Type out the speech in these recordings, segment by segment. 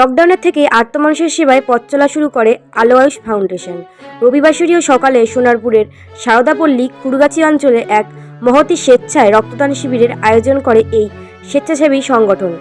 লকডাউনের থেকে আত্মমানুষের সেবায় পথ চলা শুরু করে আলো আয়ুষ ফাউন্ডেশন রবিবাসরীয় সকালে সোনারপুরের সারদাপল্লী খুরগাছি অঞ্চলে এক মহতি স্বেচ্ছায় রক্তদান শিবিরের আয়োজন করে এই স্বেচ্ছাসেবী সংগঠন।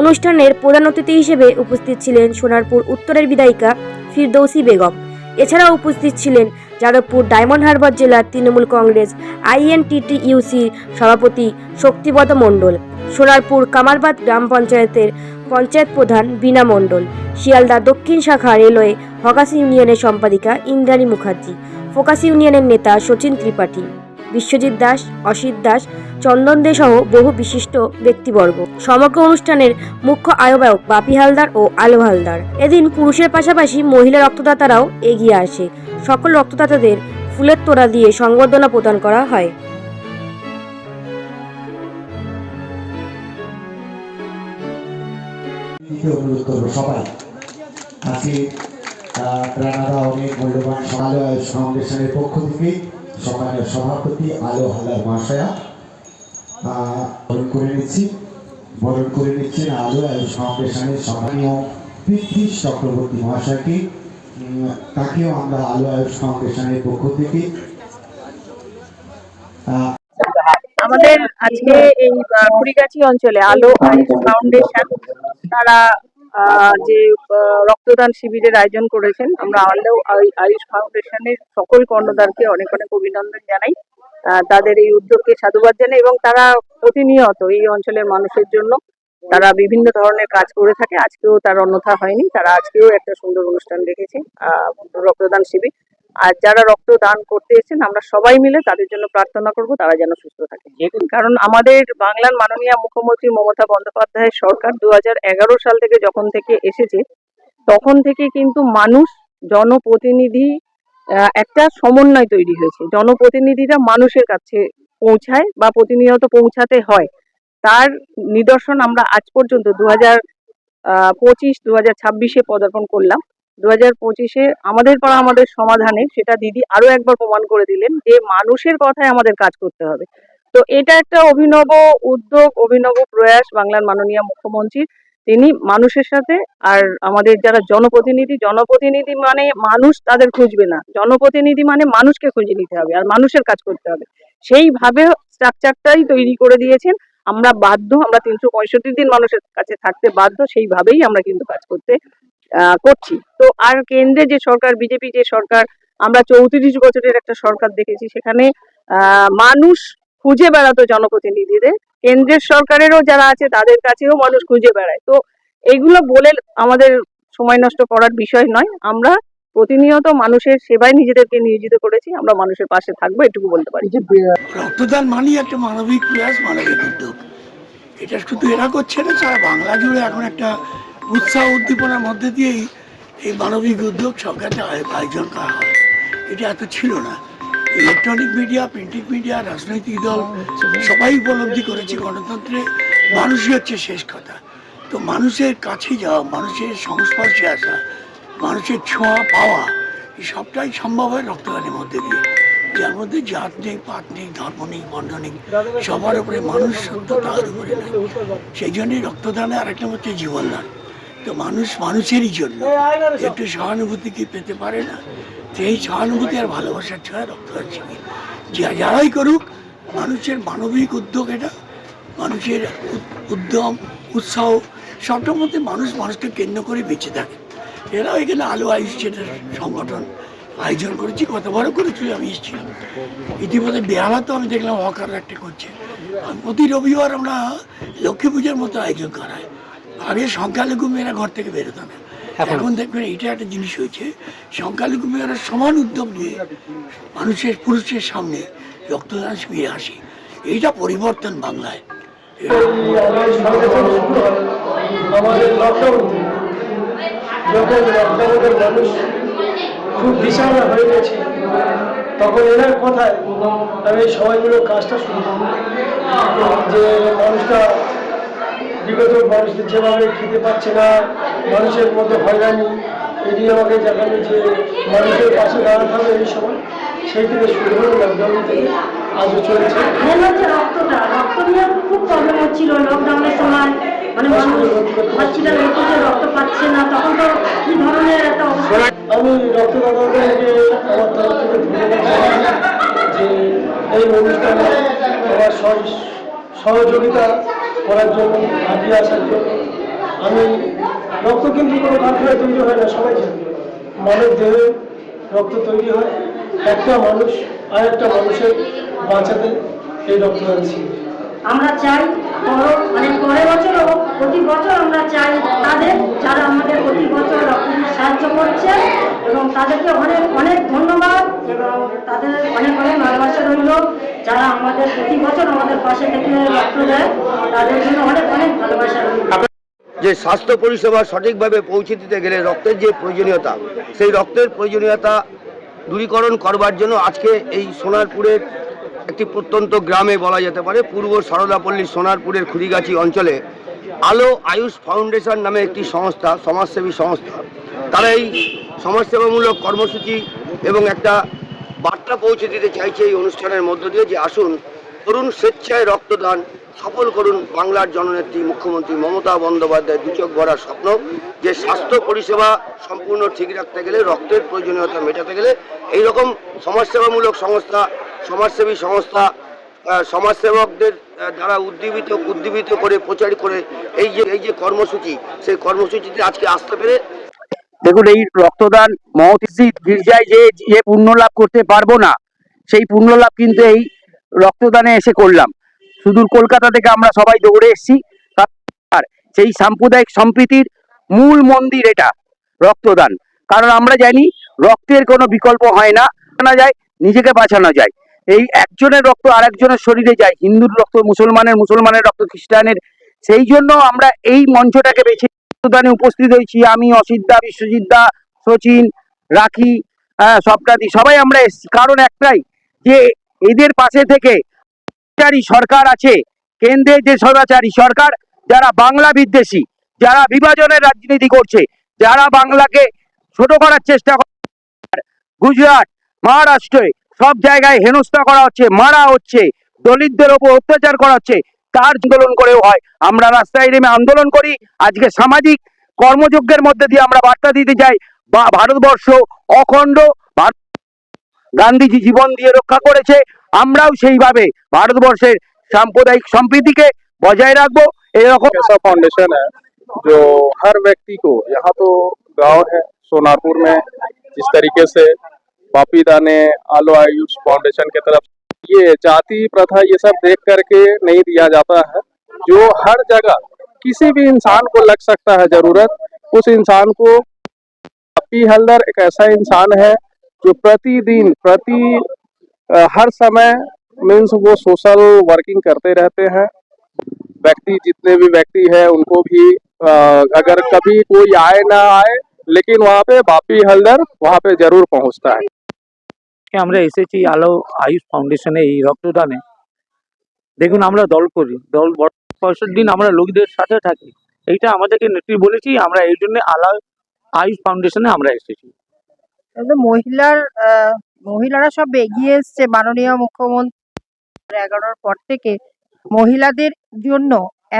অনুষ্ঠানের প্রধান অতিথি হিসেবে উপস্থিত ছিলেন সোনারপুর উত্তরের বিধায়িকা ফিরদৌসি বেগম। এছাড়াও উপস্থিত ছিলেন যাদবপুর ডায়মন্ড হারবার জেলার তৃণমূল কংগ্রেস আইএনটিটিইউসির সভাপতি শক্তিপদ মণ্ডল, সোনারপুর কামারবাদ গ্রাম পঞ্চায়েতের পঞ্চায়েত প্রধান বীণা মণ্ডল, শিয়ালদা দক্ষিণ শাখা রেলওয়ে হকাসি ইউনিয়নের সম্পাদিকা ইন্দ্রাণী মুখার্জি, ফোকাস ইউনিয়নের নেতা সচিন ত্রিপাঠী, বিশ্বজিৎ দাস, অসিত দাস, চন্দন দে সহ বহু বিশিষ্ট ব্যক্তিবর্গ। সমগ্র অনুষ্ঠানের মুখ্য আয়বায়ক বাপি হালদার ও আলো হালদার। এদিন পুরুষের পাশাপাশি মহিলা রক্তদাতারাও এগিয়ে আসে। সকল রক্তদাতাদের ফুলের তোড়া দিয়ে সংবর্ধনা প্রদান করা হয়। সবাই। পক্ষ থেকে। সভাপতি আলো হালার বরণ করে নিচ্ছি। বরণ করে নিচ্ছেন আলো আয়ুষ ফাউন্ডেশনের সম্মানীয় পৃথ্বী চক্রবর্তী মহাশয়কে। তাকেও আমরা আলো আয়ুষ ফাউন্ডেশনের পক্ষ থেকে, আমাদের আজকে এই কুড়িগাছি অঞ্চলে আলো আয়ুষ ফাউন্ডেশন, তারা যে রক্তদান শিবিরের আয়োজন করেছেন, আমরা আলো আয়ু- আয়ুষ ফাউন্ডেশনের সকল কর্ণধারকে অনেক অনেক অভিনন্দন জানাই। তাদের এই উদ্যোগকে সাধুবাদ জানাই এবং তারা প্রতিনিয়ত এই অঞ্চলের মানুষের জন্য তারা বিভিন্ন ধরনের কাজ করে থাকে। আজকেও তার অন্যথা হয়নি। তারা আজকেও একটা সুন্দর অনুষ্ঠান রেখেছে রক্তদান শিবির। আর যারা রক্তদান করতে এসেছেন আমরা সবাই মিলে তাদের জন্য প্রার্থনা করব তারা যেন সুস্থ থাকে। কারণ আমাদের বাংলার মাননীয় মুখ্যমন্ত্রী মমতা বন্দ্যোপাধ্যায়ের সরকার দু হাজার এগারো সাল থেকে যখন থেকে এসেছে তখন থেকে কিন্তু মানুষ জনপ্রতিনিধি একটা সমন্বয় তৈরি হয়েছে। জনপ্রতিনিধিরা মানুষের কাছে পৌঁছায় বা প্রতিনিয়ত পৌঁছাতে হয়। তার নিদর্শন আমরা আজ পর্যন্ত দু হাজার পঁচিশ দু হাজার ছাব্বিশে পদার্পণ করলাম। দু হাজার পঁচিশে আমাদের পাড়া আমাদের সমাধানে সেটা দিদি আরও একবার প্রমাণ করে দিলেন যে মানুষের কথায় আমাদের কাজ করতে হবে। তো এটা একটা অভিনব উদ্যোগ, অভিনব প্রয়াস বাংলার মাননীয় মুখ্যমন্ত্রী। তিনি মানুষের সাথে আর আমাদের যারা জনপ্রতিনিধি জনপ্রতিনিধি মানে মানুষ তাদের খুঁজবে না। জনপ্রতিনিধি মানে মানুষকে খুঁজে নিতে হবে আর মানুষের কাজ করতে হবে। সেইভাবে স্ট্রাকচারটাই তৈরি করে দিয়েছেন। আমরা বাধ্য, আমরা তিনশো পঁয়ষট্টি দিন মানুষের কাছে থাকতে বাধ্য, সেইভাবেই আমরা কিন্তু কাজ করতে করছি। তো আর কেন্দ্রে যে সরকার, বিজেপি যে সরকার, আমরা চৌত্রিশ বছরের একটা সরকার দেখেছি, সেখানে মানুষ খুঁজে বেড়াতো জনপ্রতিনিধিদের। কেন্দ্রের সরকারেরও যারা আছে, তাদের কাছেও মানুষ খুঁজে বেড়ায়। তো এইগুলো বলে আমাদের সময় নষ্ট করার বিষয় নয়। আমরা প্রতিনিয়ত মানুষের সেবায় নিজেদেরকে নিয়োজিত করেছি, আমরা মানুষের পাশে থাকব, এটুকু বলতে পারি। রক্তদান মানেই একটা মানবিক প্রয়াস, মানবিক উদ্যোগ। এটা শুধু এরা করছে না, সারা বাংলা জুড়ে এখন একটা উৎসাহ উদ্দীপনার মধ্যে দিয়েই এই মানবিক উদ্যোগ সব কাছে আয়োজন করা হয়। এটা এত ছিল না। ইলেকট্রনিক মিডিয়া, প্রিন্টিং মিডিয়া, রাজনৈতিক দল, সবাই উপলব্ধি করেছে গণতন্ত্রে। মানুষই হচ্ছে শেষ কথা। তো মানুষের কাছে যাওয়া, মানুষের সংস্পর্শে আসা মানুষের ছোঁয়া পাওয়া সবটাই সম্ভব হয় রক্তদানের মধ্যে দিয়ে। যার মধ্যে জাত নেই, পাত নেই, ধর্ম নেই, বর্ণ নেই, সবার উপরে মানুষ সত্য তার উপরে নেই সেই জন্যই রক্তদানে আরেকটা হচ্ছে জীবনদান। তো মানুষ মানুষেরই জন্য। একটু সহানুভূতি কি পেতে পারে না, সেই সহানুভূতি আর ভালোবাসার ছয় রক্তদান শিবির যা- যারাই করুক, মানুষের মানবিক উদ্যোগ এটা, মানুষের উদ্যম, উৎসাহ, সবটার মধ্যে মানুষ মানুষকে কেন্দ্র করে বেঁচে থাকে। এরাও এখানে আলো যেটা সংগঠন। আয়োজন করেছি কতবারও করেছি আমি এসেছিলাম। ইতিমধ্যে বেহালাতে আমি দেখলাম হকার একটা করছে। আর প্রতি রবিবার আমরা লক্ষ্মী পুজোর মতো আয়োজন করায় আগে সংখ্যালঘু মেয়েরা ঘর থেকে বেরোতো না। এখন দেখবেন এটা একটা জিনিস হয়েছে সংখ্যালঘু মেয়েরা সমান উদ্যোগ নিয়ে মানুষের পুরুষের সামনে রক্তদান শিবিরে আসে। এইটা পরিবর্তন বাংলায়। আমাদের যখন লকডাউনের মানুষ খুব বিছানা হয়ে গেছে। তখন এনার কথায় আমি সবাই মিলে কাজটা শুরু যে মানুষটা বিগত মানুষদের যেভাবে খেতে পাচ্ছে না, মানুষের মধ্যে হয়রানি, এটি আমাকে দেখানো যে মানুষের পাশে দাঁড়াতে হবে এই সময়। সেই থেকে শুরু হলো লকডাউন থেকে, আজও চলছে। রক্তটা, রক্ত নিয়ে হচ্ছিল লকডাউনের সময় মানে মানুষ হসপিটাল হয়ে রক্ত পাচ্ছে না তখন তো কি ধরনের একটা অবস্থা? আমি রক্তদাতাদেরকে আমার তরফ থেকে ধন্যবাদ যে এই অনুষ্ঠানে আমার সহযোগিতা করার জন্য এগিয়ে আসার জন্য। আমি রক্ত কিন্তু কোনো কারখানায় তৈরি হয় না সবাই জানে। মানব দেহে রক্ত তৈরি হয় একটা মানুষ আর একটা মানুষের বাঁচাতে এই রক্তদান শিবির। আমরা চাই মানে বছরও প্রতি বছর আমরা চাই তাদের, যারা আমাদের প্রতি বছর সাহায্য করছে এবং তাদেরকে অনেক অনেক ধন্যবাদ এবং তাদের অনেক অনেক ভালোবাসা রইল। যারা আমাদের প্রতি বছর আমাদের পাশে থেকে রক্ত দেয়, তাদের জন্য অনেক অনেক ভালোবাসা রইল। যে স্বাস্থ্য পরিষেবা সঠিকভাবে পৌঁছে দিতে গেলে রক্তের যে প্রয়োজনীয়তা, সেই রক্তের প্রয়োজনীয়তা দূরীকরণ করবার জন্য আজকে এই সোনারপুরের একটি প্রত্যন্ত গ্রামে বলা যেতে পারে, পূর্ব সারদাপল্লী সোনারপুরের খুড়িগাছি অঞ্চলে আলো আয়ুষ ফাউন্ডেশন নামে একটি সংস্থা, সমাজসেবী সংস্থা। তারা এই সমাজসেবামূলক কর্মসূচি এবং একটা বার্তা পৌঁছে দিতে চাইছে এই অনুষ্ঠানের মধ্য দিয়ে যে আসুন, তরুণ স্বেচ্ছায় রক্তদান সফল করুন বাংলার জননেত্রী মুখ্যমন্ত্রী মমতা বন্দ্যোপাধ্যায় দুচোখ ভরার স্বপ্ন। যে স্বাস্থ্য পরিষেবা সম্পূর্ণ ঠিক রাখতে গেলে, রক্তের প্রয়োজনীয়তা মেটাতে গেলে এই রকম সমাজসেবামূলক সংস্থা সমাজসেবী সংস্থা সমাজসেবকদের দ্বারা উদ্দীপিত উদ্দীবিত করে প্রচার করে এই যে এই যে কর্মসূচি, সেই কর্মসূচিতে আজকে আসতে পেরে দেখুন, এই রক্তদান মহতিসি গির্জায় যে যে পুণ্য লাভ করতে পারব না, সেই পুণ্য লাভ কিন্তু এই রক্তদানে এসে করলাম। সুদূর কলকাতা থেকে আমরা সবাই দৌড়ে এসেছি। আর সেই সাম্প্রদায়িক সম্প্রীতির মূল মন্দির এটা, রক্তদান। কারণ আমরা জানি, রক্তের কোনো বিকল্প হয় না যায়, নিজেকে বাঁচানো যায়। এই একজনের রক্ত আরেকজনের শরীরে যায়। হিন্দুর রক্ত, মুসলমানের মুসলমানের রক্ত, খ্রিস্টানের। সেই জন্য আমরা এই মঞ্চটাকে বেছে রক্তদানে উপস্থিত হয়েছি। আমি অসিদ্ধা বিশ্বজিৎদা সচিন, রাখি হ্যাঁ সপ্তাদি সবাই আমরা এসেছি। কারণ একটাই যে এদের পাশে থেকে সরকার আছে। কেন্দ্রের যে সদাচারী সরকার, যারা বাংলা বিদ্বেষী, যারা বিভাজনের রাজনীতি করছে, যারা বাংলাকে ছোট করার চেষ্টা করছে গুজরাট, মহারাষ্ট্রে সব জায়গায় হেনস্থা করা হচ্ছে মারা হচ্ছে দলিতদের ওপর অত্যাচার করা হচ্ছে তার আন্দোলন করেও হয় আমরা রাস্তায় নেমে আন্দোলন করি আজকে সামাজিক কর্মযজ্ঞের মধ্যে দিয়ে আমরা বার্তা দিতে চাই বা ভারতবর্ষ অখণ্ড ভারত গান্ধীজি জীবন দিয়ে রক্ষা করেছে আমরাও সেইভাবে ভারতবর্ষের সাম্প্রদায়িক সম্প্রীতিকে বজায় রাখবো এরকম ऐसा फाउंडेशन है जो हर व्यक्ति को यहाँ तो गांव है सोनारपुर में जिस तरीके से बापी दाने आलो आयुष फाउंडेशन की तरफ़ ये जाति प्रथा ये सब देख करके नहीं दिया जाता है। जो हर जगह किसी भी इंसान को लग सकता है ज़रूरत, उस इंसान को बापी हल्दर एक ऐसा इंसान है जो प्रतिदिन, प्रति हर समय मीन्स वो सोशल वर्किंग करते रहते हैं। व्यक्ति जितने भी व्यक्ति है, उनको भी अगर कभी कोई आए ना आए, लेकिन वहाँ पे बापी हल्दर वहाँ पे ज़रूर पहुँचता है। আজকে আমরা এসেছি আলো আয়ুষ ফাউন্ডেশনে এই রক্তদানে। দেখুন, আমরা দল করি। দল পয়সার দিন আমরা লোকদের সাথে থাকি। এইটা আমাদেরকে নেত্রী বলেছি, আমরা এই জন্য আলো আয়ুষ ফাউন্ডেশনে আমরা এসেছি। মহিলার মহিলারা সব এগিয়ে এসছে মাননীয় মুখ্যমন্ত্রী। এগারোর পর থেকে মহিলাদের জন্য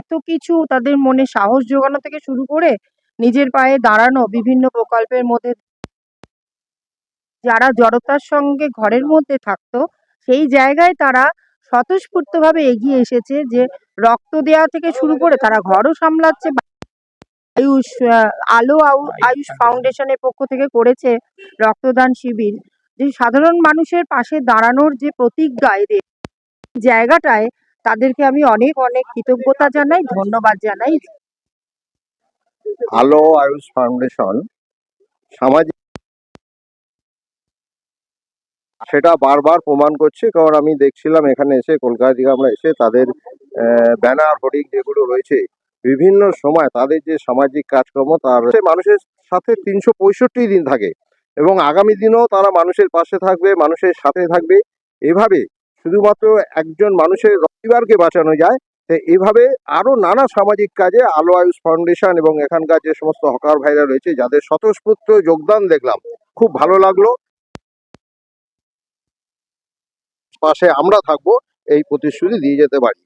এত কিছু তাদের মনে সাহস জোগানো থেকে শুরু করে নিজের পায়ে দাঁড়ানো বিভিন্ন প্রকল্পের মধ্যে যারা জড়তার সঙ্গে ঘরের মধ্যে থাকতো, সেই জায়গায় তারা স্বতঃস্ফূর্তভাবে এগিয়ে এসেছে যে রক্ত দেওয়া থেকে শুরু করে তারা ঘরও সামলাচ্ছে আয়ুষ আলো আয়ুষ ফাউন্ডেশনের পক্ষ থেকে করেছে রক্তদান শিবির। যে সাধারণ মানুষের পাশে দাঁড়ানোর যে প্রতিজ্ঞা এদের জায়গাটায় তাদেরকে আমি অনেক অনেক কৃতজ্ঞতা জানাই, ধন্যবাদ জানাই। আলো আয়ুষ ফাউন্ডেশন সামাজিক সেটা বারবার প্রমাণ করছে, কারণ আমি দেখছিলাম এখানে এসে কলকাতা থেকে আমরা এসে তাদের ব্যানার হোর্ডিং যেগুলো রয়েছে, বিভিন্ন সময় তাদের যে সামাজিক কাজকর্ম তার মানুষের সাথে তিনশো পঁয়ষট্টি দিন থাকে এবং আগামী দিনেও তারা মানুষের পাশে থাকবে, মানুষের সাথে থাকবে। এভাবে শুধুমাত্র একজন মানুষের রবিবারকে বাঁচানো যায়, তো এভাবে আরও নানা সামাজিক কাজে আলো আয়ুষ ফাউন্ডেশন এবং এখানকার যে সমস্ত হকার ভাইরা রয়েছে, যাদের স্বতঃস্ফূর্ত যোগদান দেখলাম, খুব ভালো লাগল। পাশে আমরা থাকব এই প্রতিশ্রুতি দিয়ে যেতে পারি।